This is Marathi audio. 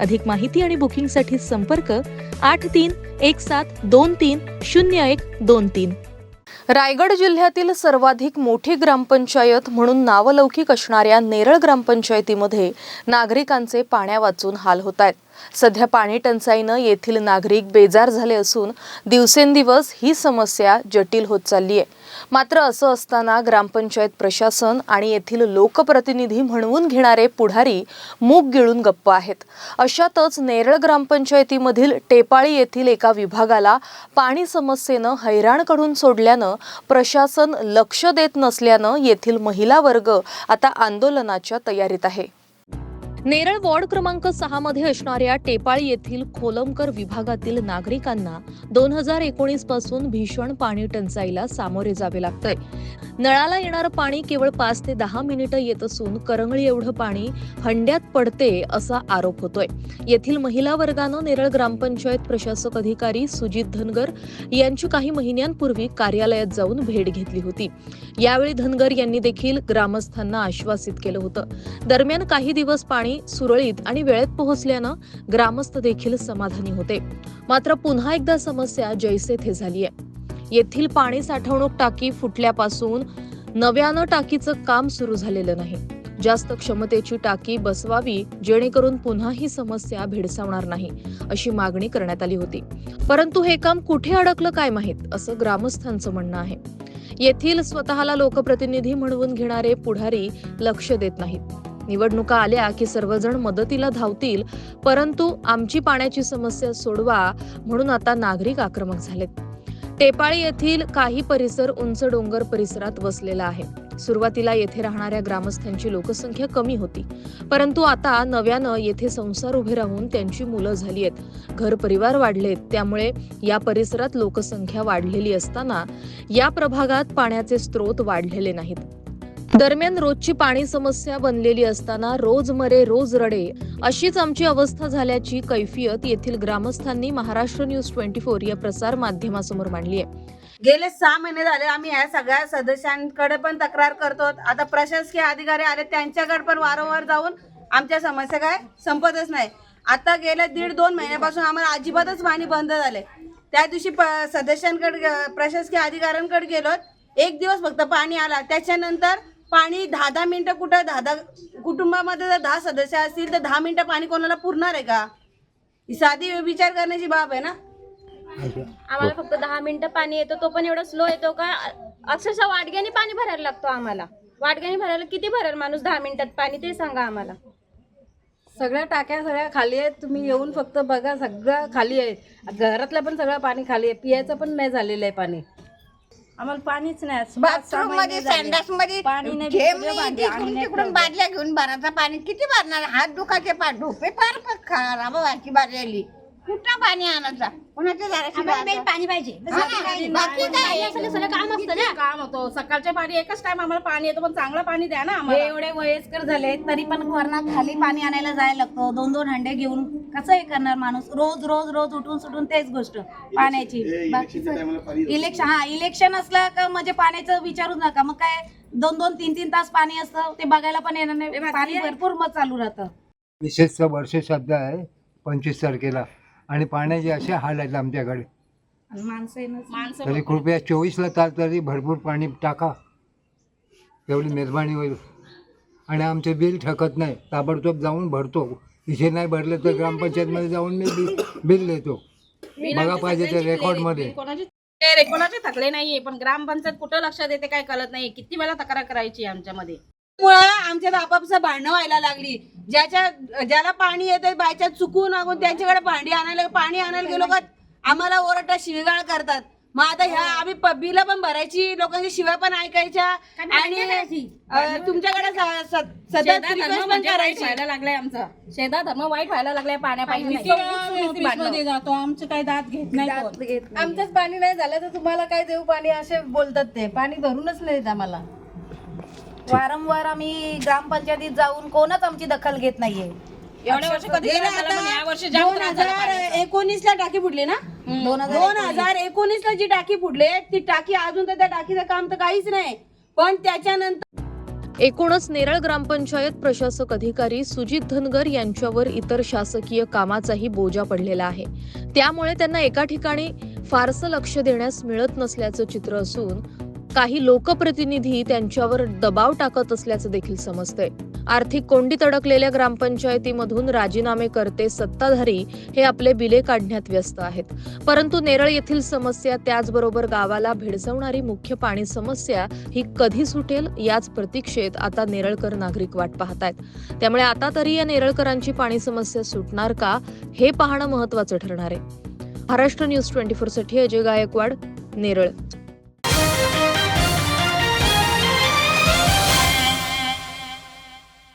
अधिक माहिती आणि बुकिंगसाठी संपर्क आठ तीन एक सात दोन तीन शून्य एक दोन तीन. रायगड जिल्ह्यातील सर्वाधिक मोठी ग्रामपंचायत म्हणून नावलौकिक असणाऱ्या नेरळ ग्रामपंचायतीमध्ये नागरिकांचे पाण्या वाचून हाल होत आहेत. सध्या पाणी टंचाईनं येथील नागरिक बेजार झाले असून दिवसेंदिवस ही समस्या जटिल होत चालली आहे मात्र असं असताना ग्रामपंचायत प्रशासन आणि येथील लोकप्रतिनिधी म्हणवून घेणारे पुढारी मूग गिळून गप्प आहेत. अशातच नेरळ ग्रामपंचायतीमधील टेपाळी येथील एका विभागाला पाणी समस्येनं हैराण करून सोडल्यानं प्रशासन लक्ष देत नसल्यानं येथील महिला वर्ग आता आंदोलनाच्या तयारीत आहे. नेरळ वॉर्ड क्रमांक सहा मध्ये असणाऱ्या टेपाळी येथील खोलमकर विभागातील नागरिकांना दोन हजार एकोणीसपासून भीषण पाणी टंचाईला सामोरे जावे लागतंय. नळाला येणारं पाणी केवळ पाच ते दहा मिनिटं येत असून करंगळी एवढं पाणी हंड्यात पडते असा आरोप होतोय. येथील महिला वर्गानं नेरळ ग्रामपंचायत प्रशासक अधिकारी सुजित धनगर यांची काही महिन्यांपूर्वी कार्यालयात जाऊन भेट घेतली होती. यावेळी धनगर यांनी देखील ग्रामस्थांना आश्वासित केलं होतं. दरम्यान काही दिवस पाणी सुरळीत आणि वेळेत पोहोचल्यानं ग्रामस्थ देखील समाधानी होते. मात्र पुन्हा एकदा समस्या जैसे थे झाली आहे. येथील पाणी साठवणूक टाकी फुटल्यापासून नव्यानं टाकीचं काम सुरू झालेलं नाही. जास्त क्षमतेची टाकी बसवावी जेणेकरून पुन्हा ही समस्या भेडसावणार नाही अशी मागणी करण्यात आली होती. परंतु हे काम कुठे अडकलं काय माहीत असं ग्रामस्थांचं म्हणणं आहे. येथील स्वतःला लोकप्रतिनिधी म्हणवून घेणारे पुढारी लक्ष देत नाहीत. निवडणुका आल्या की सर्वजण मदतीला धावतील परंतु आमची पाण्याची समस्या सोडवा म्हणून आता नागरिक आक्रमक झालेत. टेपाळी येथील काही परिसर उंच डोंगर परिसरात वसलेला आहे. सुरुवातीला येथे राहणाऱ्या ग्रामस्थांची लोकसंख्या कमी होती परंतु आता नव्यानं येथे संसार उभे राहून त्यांची मुलं झाली आहेत. घर परिवार वाढलेत त्यामुळे या परिसरात लोकसंख्या वाढलेली असताना या प्रभागात पाण्याचे स्रोत वाढलेले नाहीत. दरम्यान रोजची पाणी समस्या बनलेली असताना रोज मरे रोज रडे अशीच आमची अवस्था झाल्याची कैफियत येथील ग्रामस्थांनी महाराष्ट्र न्यूज ट्वेंटी फोर या प्रसार माध्यमासमोर मांडली आहे गेले सहा महिने झाले आम्ही या सगळ्या सदस्यांकडे पण तक्रार करतो. आता प्रशासकीय अधिकारी आले त्यांच्याकडे पण वारंवार जाऊन आमच्या समस्या काय संपतच नाही. आता गेल्या दीड दोन महिन्यापासून आम्हाला अजिबातच पाणी बंद झाले त्या दिवशी प सदस्यांकडे प्रशासकीय अधिकाऱ्यांकडे गेलो. एक दिवस फक्त पाणी आला. त्याच्यानंतर पाणी दहा दहा मिनिटं कुठं दहा दहा कुटुंबामध्ये जर दहा सदस्य असतील तर दहा मिनिटं पाणी कोणाला पुरणार आहे का? ही साधी विचार करण्याची बाब आहे ना? आम्हाला फक्त दहा मिनिटं पाणी येतं तो पण एवढा स्लो येतो का? अक्षरशः वाटग्याने पाणी भरायला लागतो आम्हाला. वाटग्याने भरायला किती भरेल माणूस दहा मिनिटात पाणी? ते सांगा आम्हाला. सगळ्या टाक्या सगळ्या खाली आहेत. तुम्ही येऊन फक्त बघा सगळं खाली आहे. घरातलं पण सगळं पाणी खाली आहे. पियाचं पण नाही झालेलं आहे पाणी. आम्हाला पाणीच नाही आज पाच, सहा बाथरूममध्ये महिने झाले. संडासमध्ये पाणी नाही, भांडी तिकडून आणण्यात तिकडून ठेवलं. बादल्या घेऊन भरायचं पाणी किती भरणार हात दुखाचे पा ढोपे पार पण खराब व्हायची बारी आली कुठं पाणी आणायचं कोणाच्या बाजार? पाणी पाहिजे. हा ना, बाकी काय काम असतं ना. काम होतो. सकाळच्या पाणी एकच टाइम आम्हाला पाणी येतो पण चांगलं पाणी द्या ना आम्हाला. एवढे वयस्कर झाले तरी पण वरना खाली पाणी आणायला जायला लागतो. दोन दोन हंडे घेऊन कसं हे करणार माणूस? रोज रोज रोज उठून सुटून तेच गोष्ट पाण्याची. इलेक्शन हा इलेक्शन असलं का म्हणजे पाण्याचं विचारूच नका. मग काय दोन दोन तीन तीन तास पाणी असतं ते बघायला पण येणार नाही. पाणी भरपूर मग चालू राहतं. विशेष वर्ष शब्द आहे पंचवीस तारखेला. आणि पाण्याचे असे हाल आहेत आमच्याकडे. आणि माणसं येणं- माणसं तरी कृपया चोवीसला तास तरी भरपूर पाणी टाका. एवढी मेहरबानी होईल. आणि आमचे बिल ठकत नाही. ताबडतोब जाऊन भरतो. इथे नाही भरले तर ग्रामपंचायतमध्ये जाऊन मी बिल बिल देतो. बघा पाहिजे ते रेकॉर्डमध्ये कोणाची ते कोणाचे थकले नाहीये. पण ग्रामपंचायत कुठं लक्ष देते काय कळत नाही किती वेळा तक्रार करायची आहे आमच्यामध्ये. मुळे आमच्यात आपापसात भांडणं व्हायला लागली. ज्याच्या ज्याला पाणी येते बायच्या चुकून लागून त्यांच्याकडे भांडी आणायला पाणी आणायला गेलो का आम्हाला ओरडा शिवीगाळ करतात. मग आता ह्या आम्ही बिल पण भरायची लोकांची शिव्या पण ऐकायच्या आणि अं, तुमच्याकडे स- स- सतत request पण करायची. व्हायला लागलाय आमचा. शेतात धर्म वाईट व्हायला लागलाय पाण्यापायी मध्ये जातो आमचे काही दात घेत नाही कोण. आमचंच पाणी नाही झालं तर तुम्हाला काय देऊ पाणी? असे बोलतात ते. पाणी धरूनच नाही देत आम्हाला. वारंवार आम्ही ग्रामपंचायतीत जाऊन कोणच आमची दखल घेत नाहीये. एवढ्या वर्ष कधी गेल्या झालं पण या वर्षी जाम दोन त्रास झाला हजार पाण्याचा. एकोणीस ला टाकी फुटली ना? दोन हजार दोन हजार एकोणीस ला जी टाकी फुटली ती टाकी अजून तर त्या टाकीचं काम तर काहीच नाही. पण त्याच्यानंतर एकूणच नेरळ ग्रामपंचायत प्रशासक अधिकारी सुजित धनगर यांच्यावर इतर शासकीय कामाचाही बोजा पडलेला आहे. त्यामुळे त्यांना एका ठिकाणी फारसं लक्ष देण्यास मिळत नसल्याचं चित्र असून काही लोकप्रतिनिधी त्यांच्यावर दबाव टाकत असल्याचं देखील समजतंय. आर्थिक कोंडीत अडकलेल्या ग्रामपंचायतीमधून राजीनामे करते सत्ताधारी हे आपले बिले काढण्यात व्यस्त आहेत. परंतु नेरळ येथील समस्या त्याचबरोबर गावाला भेडसवणारी मुख्य पाणी समस्या ही कधी सुटेल याच प्रतीक्षेत आता नेरळकर नागरिक वाट पाहतायत. त्यामुळे आता तरी या नेरळकरांची पाणी समस्या सुटणार का हे पाहणं महत्वाचं ठरणार आहे. महाराष्ट्र न्यूज ट्वेंटी फोरसाठी अजय गायकवाड नेरळ.